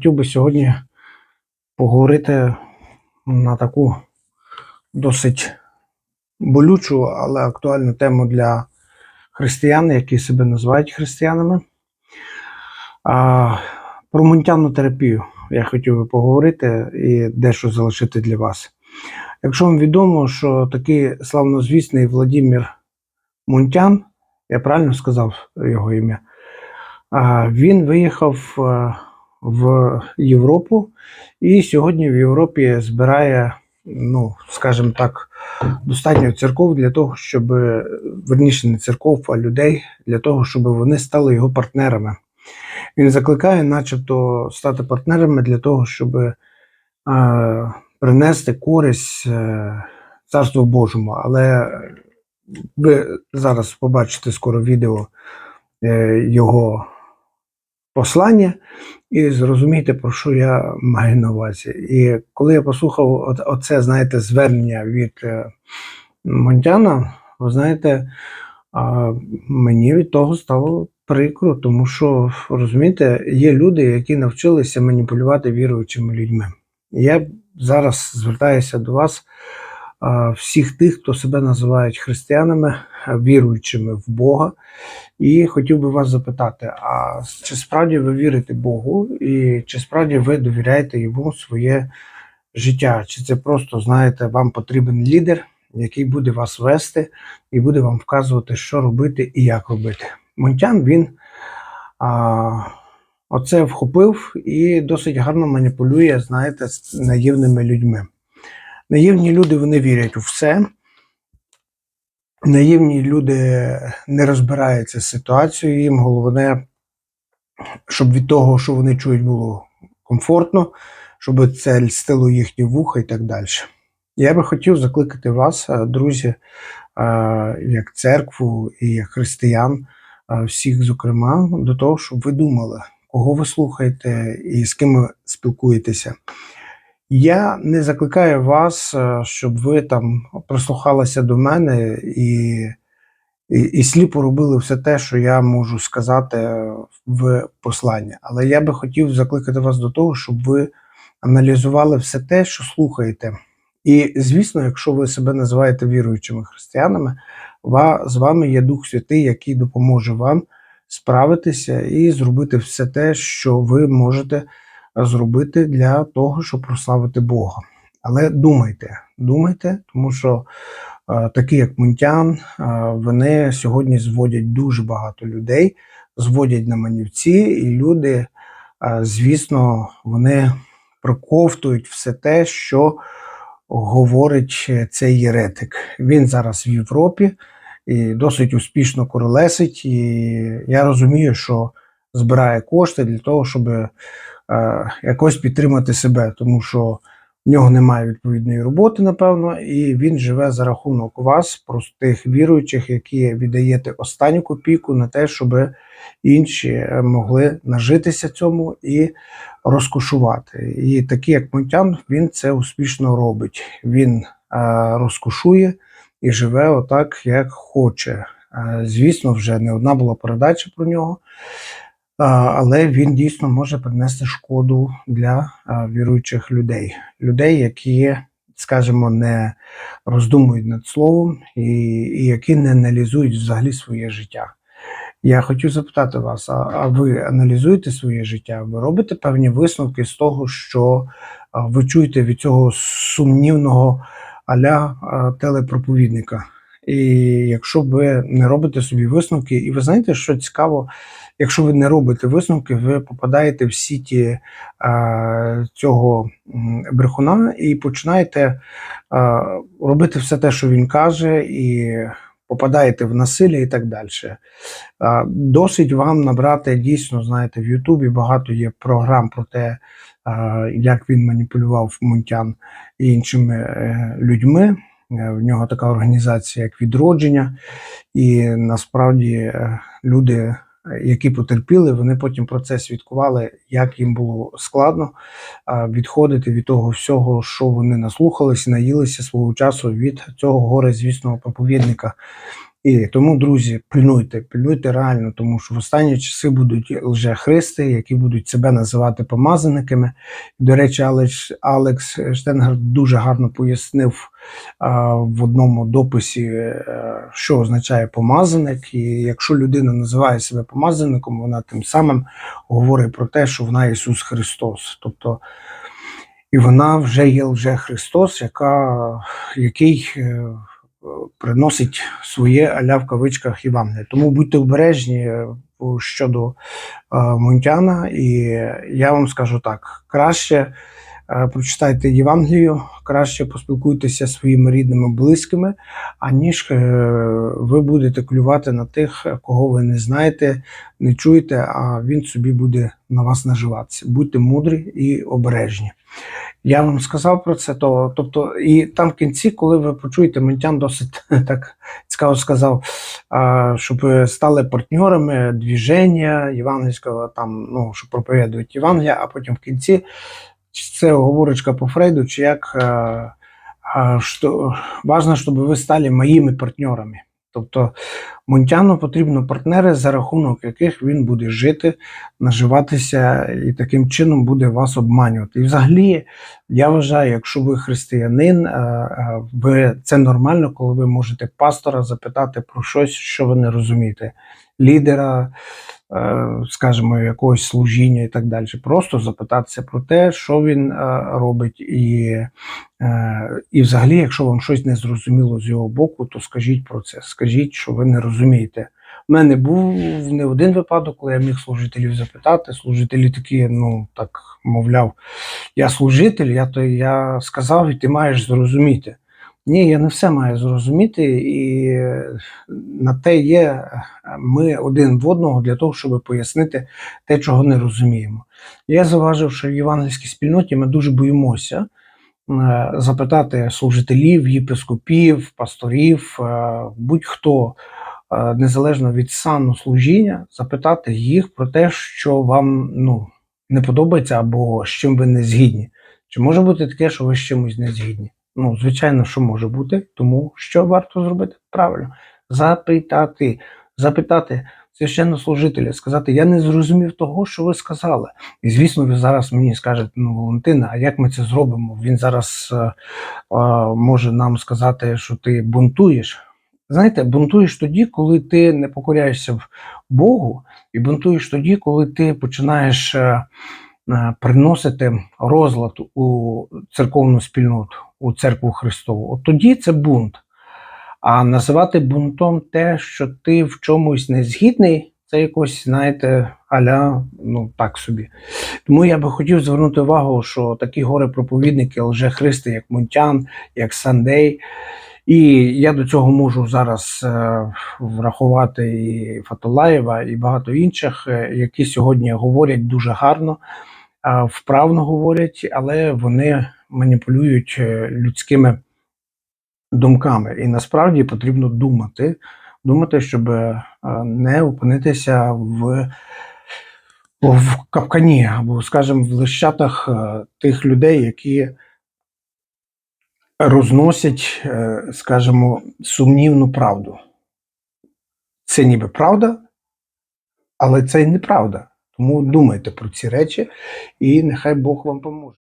хотів би сьогодні поговорити на таку досить болючу, але актуальну тему для християн, які себе називають християнами. А, про мунтяну терапію я хотів би поговорити і дещо залишити для вас. Якщо вам відомо, що такий славнозвісний Владимир Мунтян, я правильно сказав його ім'я, він виїхав е, в Європу і сьогодні в Європі збирає, ну, скажімо так, достатньо церков для того, щоб верніше не церков, а людей для того, щоб вони стали його партнерами. Він закликає, начебто, стати партнерами для того, щоб е, принести користь е, Царству Божому. Але ви зараз побачите скоро відео е, його послання і зрозумієте, про що я маю на увазі. І коли я послухав оце, знаєте, звернення від е, Монтяна, ви знаєте, мені від того стало прикро, тому що розумієте, є люди, які навчилися маніпулювати віруючими людьми. Я зараз звертаюся до вас, всіх тих, хто себе називають християнами, віруючими в Бога. І хотів би вас запитати: а чи справді ви вірите Богу, і чи справді ви довіряєте йому своє життя? Чи це просто, знаєте, вам потрібен лідер, який буде вас вести і буде вам вказувати, що робити і як робити? Монтян він а, оце вхопив і досить гарно маніпулює, знаєте, з наївними людьми. Наївні люди вони вірять у все. Наївні люди не розбираються з ситуацією, їм головне, щоб від того, що вони чують, було комфортно, щоб це льстило їхні вуха і так далі. Я би хотів закликати вас, друзі, як церкву і як християн, всіх, зокрема, до того, щоб ви думали, кого ви слухаєте і з ким ви спілкуєтеся. Я не закликаю вас, е, щоб ви там прислухалися до мене і, і, і сліпо робили все те, що я можу сказати в посланні. Але я би хотів закликати вас до того, щоб ви аналізували все те, що слухаєте. І, звісно, якщо ви себе називаєте віруючими християнами, з вами є Дух Святий, який допоможе вам справитися і зробити все те, що ви можете зробити для того, щоб прославити Бога. Але думайте, думайте, тому що е, такі, як Мунтян, е, вони сьогодні зводять дуже багато людей, зводять на манівці, і люди, е, звісно, вони проковтують все те, що говорить цей єретик. Він зараз в Європі і досить успішно королесить. І я розумію, що збирає кошти для того, щоб якось підтримати себе, тому що в нього немає відповідної роботи, напевно, і він живе за рахунок вас, простих віруючих, які віддаєте останню копійку на те, щоб інші е, могли нажитися цьому і розкошувати. І такий, як Монтян, він це успішно робить. Він е, розкошує і живе отак, як хоче. Е, Звісно, вже не одна була передача про нього. Але він дійсно може принести шкоду для віруючих людей, людей, які, скажімо, не роздумують над словом і, і які не аналізують взагалі своє життя. Я хотів запитати вас: а, а ви аналізуєте своє життя? Ви робите певні висновки з того, що ви чуєте від цього сумнівного аля телепроповідника? І якщо ви не робите собі висновки, і ви знаєте, що цікаво, якщо ви не робите висновки, ви попадаєте в сіті е, цього брехуна і починаєте е, робити все те, що він каже, і попадаєте в насилля і так далі. Е, досить вам набрати дійсно, знаєте, в Ютубі багато є програм про те, е, як він маніпулював Мунтян і іншими е, людьми. Е, В нього така організація, як відродження, і насправді е, люди, які потерпіли, вони потім про це свідкували, як їм було складно відходити від того всього, що вони наслухалися, наїлися свого часу від цього горе, звісного проповідника. І тому, друзі, пильнуйте, пильнуйте реально, тому що в останні часи будуть лжехристи, які будуть себе називати помазаниками. До речі, Алекс, Алекс Штенгер дуже гарно пояснив а, в одному дописі, е, що означає помазаник. І якщо людина називає себе помазаником, вона тим самим говорить про те, що вона Ісус Христос. Тобто, і вона вже є лже Христос, яка, який е, приносить своє аля в кавичках Євангелія. Тому будьте обережні е, щодо е, Мунтяна, і я вам скажу так: краще е, прочитайте Євангелію, краще поспілкуйтеся зі своїми рідними, близькими, аніж ви будете клювати на тих, кого ви не знаєте, не чуєте, а він собі буде на вас наживатися. Будьте мудрі і обережні. Я вам сказав про це, то тобто, і там в кінці, коли ви почуєте, Ментян досить так цікаво сказав, а, щоб стали партнерами движення євангельського, там, ну, що проповідують Євангелія, а потім в кінці це оговорочка по Фрейду, чи як а, а, що, важно, щоб ви стали моїми партнерами. Тобто Монтяну потрібно партнери, за рахунок яких він буде жити, наживатися і таким чином буде вас обманювати. І взагалі, я вважаю, якщо ви християнин, е, е, ви це нормально, коли ви можете пастора запитати про щось, що ви не розумієте, лідера, скажімо, якогось служіння і так далі. Просто запитатися про те, що він е, робить, і, е, і взагалі, якщо вам щось не зрозуміло з його боку, то скажіть про це. Скажіть, що ви не розумієте. У мене був не один випадок, коли я міг служителів запитати. Служителі такі, ну так мовляв, я служитель, я то я сказав, і ти маєш зрозуміти. Ні, я не все маю зрозуміти, і е, на те є е, ми один в одного для того, щоб пояснити те, чого не розуміємо. Я зауважив, що в євангельській спільноті ми дуже боїмося е, запитати служителів, єпископів, пасторів, будь-хто, незалежно від сану служіння, запитати їх про те, що вам ну, не подобається або з чим ви не згідні. Чи може бути таке, що ви з чимось не згідні? Ну, звичайно, що може бути, тому що варто зробити правильно. Запитати, запитати священнослужителя, сказати, я не зрозумів того, що ви сказали. І звісно, ви зараз мені скажете, ну, Валентина, а як ми це зробимо? Він зараз е, е, може нам сказати, що ти бунтуєш. Знаєте, бунтуєш тоді, коли ти не покоряєшся в Богу, і бунтуєш тоді, коли ти починаєш е, приносити розлад у церковну спільноту, у церкву Христову. От тоді це бунт. А називати бунтом те, що ти в чомусь не згідний, це якось, знаєте, аля, ну так собі. Тому я би хотів звернути увагу, що такі гори проповідники, лжехристи, як Монтян, як Сандей. І я до цього можу зараз е, врахувати і Фатолаєва, і багато інших, е, які сьогодні говорять дуже гарно, е, вправно говорять, але вони маніпулюють е, людськими думками. І насправді потрібно думати, думати, щоб е, не опинитися в, в капкані або, скажімо, в лищатах е, тих людей, які розносять, скажімо, сумнівну правду. Це ніби правда, але це й неправда. Тому думайте про ці речі, і нехай Бог вам поможе.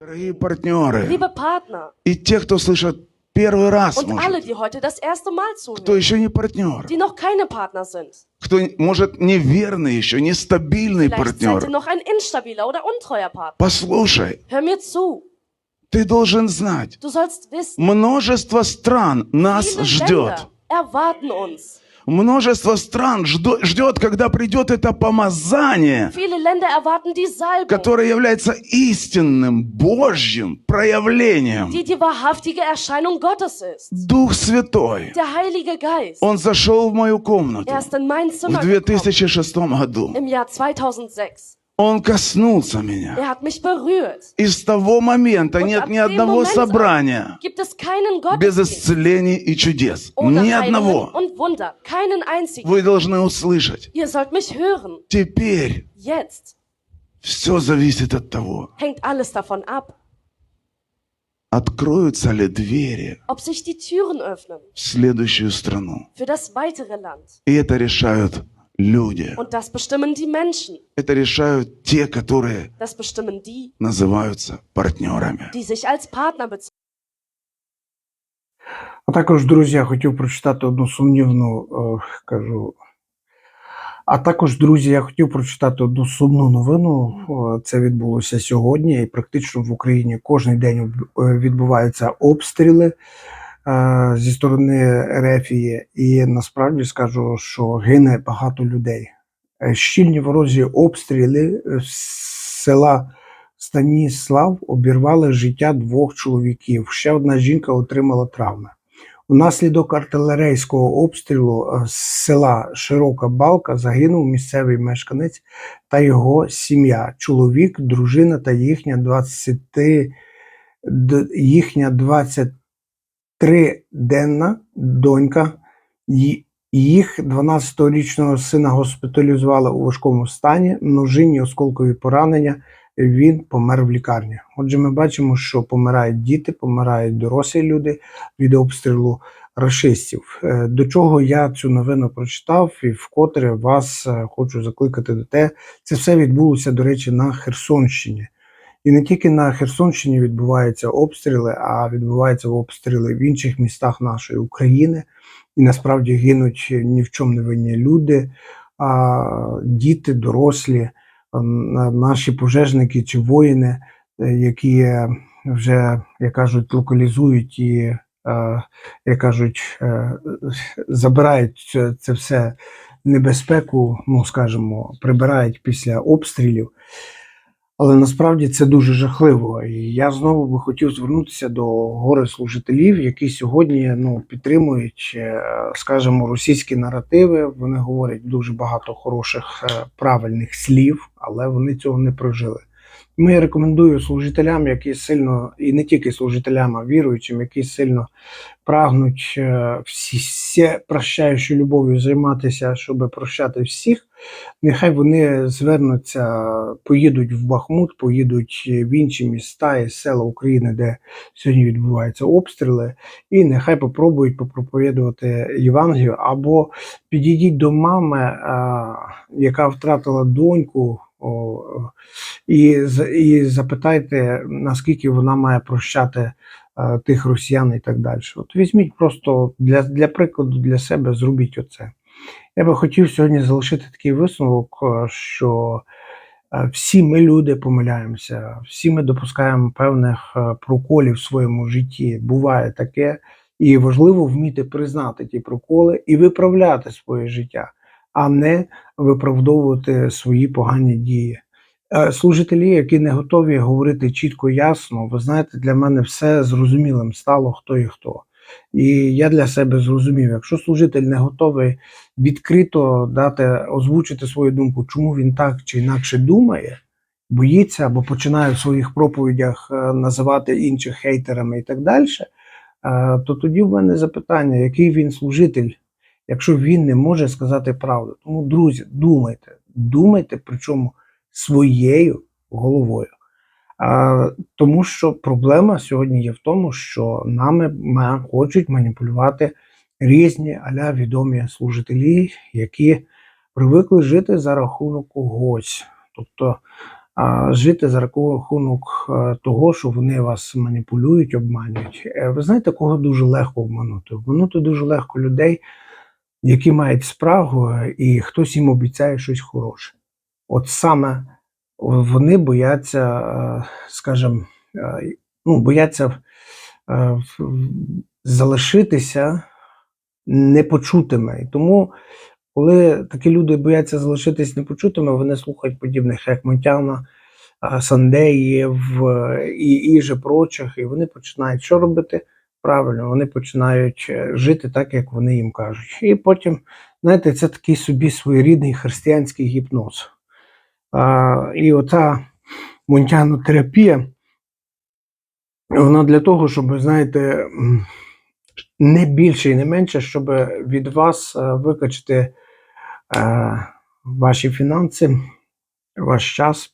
Дорогие партнеры Liebe Partner и те, кто слышит первый раз, und alle, может, die heute das erste Mal кто zuhören, еще не партнер, die noch keine Partner sind. кто, может, неверный еще, нестабильный Vielleicht seid ihr партнер. noch ein instabiler oder untreuer Partner. Послушай, Hör mir zu. Ты должен знать, множество стран нас ждет. Множество стран ждет, когда придет это помазание, которое является истинным, Божьим проявлением. Дух Святой, Он зашел в мою комнату в 2006 году im Jahr 2006. Он коснулся меня. Er hat mich berührt. И с того момента Вот нет ни одного собрания Gibt es keinen без исцелений и чудес. Ни одного. und Wunder. Keinen einzigen. Вы должны услышать. Ihr sollt mich hören. Теперь Jetzt Все зависит от того, Hängt alles davon ab, откроются ли двери ob sich die Türen öffnen в следующую страну. für das weitere Land. И это решают люди. Und das bestimmen die Menschen. Это решают те, которые Das bestimmen die, называются партнерами. die sich als Partner bezeichnen. А також, друзі, я хотів прочитати одну сумнівну, е, кажу. А також, друзі, я хотів прочитати одну сумну новину. Е, Це відбулося сьогодні, і практично в Україні кожен день об- е, відбуваються обстріли е, Е, зі сторони Рефії, і насправді скажу, що гине багато людей. Е, щільні ворожі обстріли е, з села Станіслав обірвали життя двох чоловіків. Ще одна жінка отримала травми. Унаслідок артилерійського обстрілу з села Широка Балка загинув місцевий мешканець та його сім'я, чоловік, дружина та їхня 20 їхня 20 триденна донька. Їх 12-річного сина госпіталізували у важкому стані, множинні осколкові поранення. Він помер в лікарні. Отже, ми бачимо, що помирають діти, помирають дорослі люди від обстрілу расистів. Е, до чого я цю новину прочитав, і вкотре вас е, хочу закликати до те, це все відбулося, до речі, на Херсонщині. І не тільки на Херсонщині відбуваються обстріли, а відбуваються обстріли в інших містах нашої України. І насправді гинуть ні в чому не винні люди, а діти, дорослі, наші пожежники чи воїни, е, які вже, як кажуть, локалізують і, е, як кажуть, е, забирають це все небезпеку, ну скажімо, прибирають після обстрілів. Але насправді це дуже жахливо. І я знову би хотів звернутися до гори служителів, які сьогодні ну, підтримують, е, скажімо, російські наративи. Вони говорять дуже багато хороших е, правильних слів, але вони цього не прожили. Я рекомендую служителям, які сильно, і не тільки служителям, а віруючим, які сильно прагнуть е, всі, всі прощаючою любов'ю займатися, щоб прощати всіх. Нехай вони звернуться, поїдуть в Бахмут, поїдуть в інші міста і села України, де сьогодні відбуваються обстріли, і нехай попробують попроповідувати Євангелію, або підійдіть до мами, а, яка втратила доньку, і, і запитайте, наскільки вона має прощати а, тих росіян і так далі. От візьміть просто для, для прикладу для себе, зробіть оце. Я би хотів сьогодні залишити такий висновок, е, що е, всі ми люди помиляємося, всі ми допускаємо певних е, проколів в своєму житті. Буває таке, і важливо вміти признати ті проколи і виправляти своє життя, а не виправдовувати свої погані дії. Е, Служителі, які не готові говорити чітко ясно, ви знаєте, для мене все зрозумілим стало хто і хто. І я для себе зрозумів, якщо служитель не готовий відкрито дати озвучити свою думку, чому він так чи інакше думає, боїться або починає в своїх проповідях е, називати інших хейтерами і так далі, е, то тоді в мене запитання, який він служитель, якщо він не може сказати правду. Тому, друзі, думайте, думайте, причому своєю головою. А, тому що проблема сьогодні є в тому, що нами хочуть маніпулювати різні аля відомі служителі, які привикли жити за рахунок когось. Тобто а, жити за рахунок е, того, що вони вас маніпулюють, обманюють. Е, Ви знаєте, кого дуже легко обманути? Обманути дуже легко людей, які мають справу, е, і хтось їм обіцяє щось хороше. От саме вони бояться, е, скажімо, е, ну, бояться е, залишитися непочутими. І тому, коли такі люди бояться залишитись непочутими, вони слухають подібних як Монтяна, Сандеїв і, і же прочих, і вони починають що робити? Правильно, вони починають е, жити так, як вони їм кажуть. І потім, знаєте, це такий собі своєрідний християнський гіпноз. А, і оця мунтянотерапія, вона для того, щоб, знаєте, не більше і не менше, щоб від вас е, викачати е, ваші фінанси, ваш час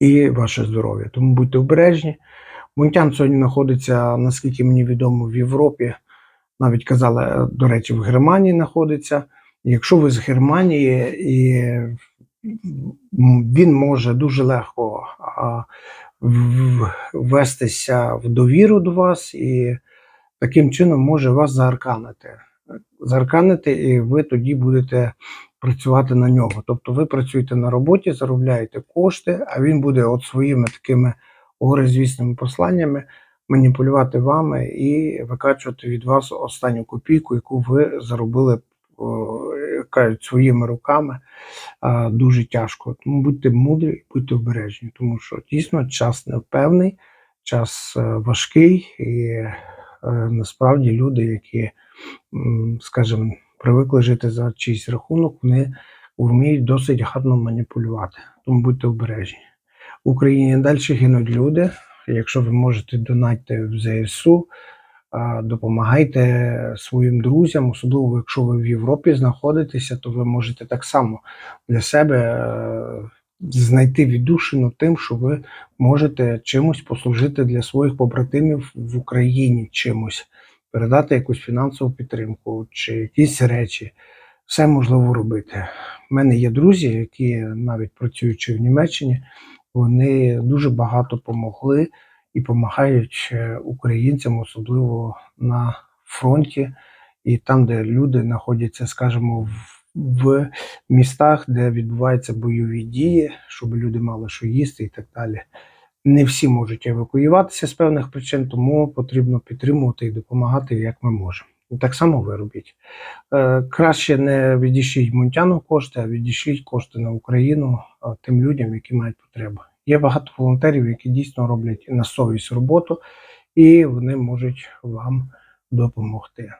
і ваше здоров'я. Тому будьте обережні. Мунтян сьогодні знаходиться, наскільки мені відомо, в Європі. Навіть казали, до речі, в Германії знаходиться. Якщо ви з Германії, і він може дуже легко ввестися в довіру до вас і таким чином може вас заарканити. Заарканити, і ви тоді будете працювати на нього. Тобто ви працюєте на роботі, заробляєте кошти, а він буде от своїми такими горизвісними посланнями маніпулювати вами і викачувати від вас останню копійку, яку ви заробили кажуть, своїми руками дуже тяжко. Тому будьте мудрі, будьте обережні, тому що дійсно час невпевний, час е, важкий, і е, насправді люди, які, скажімо, привикли жити за чийсь рахунок, вони вміють досить гарно маніпулювати. Тому будьте обережні. В Україні далі гинуть люди. Якщо ви можете донатьте в ЗСУ, допомагайте своїм друзям, особливо якщо ви в Європі знаходитеся, то ви можете так само для себе е, знайти віддушину тим, що ви можете чимось послужити для своїх побратимів в Україні чимось, передати якусь фінансову підтримку чи якісь речі. Все можливо робити. У мене є друзі, які навіть працюючи в Німеччині, вони дуже багато помогли і допомагають е, українцям, особливо на фронті, і там, де люди знаходяться, скажімо, в містах, де відбуваються бойові дії, щоб люди мали що їсти і так далі. Не всі можуть евакуюватися з певних причин, тому потрібно підтримувати і допомагати, як ми можемо. Так само ви робіть. Е, краще не відійшліть Мунтяну кошти, а відійшліть кошти на Україну тим людям, які мають потребу. Є багато волонтерів, які дійсно роблять на совість роботу, і вони можуть вам допомогти.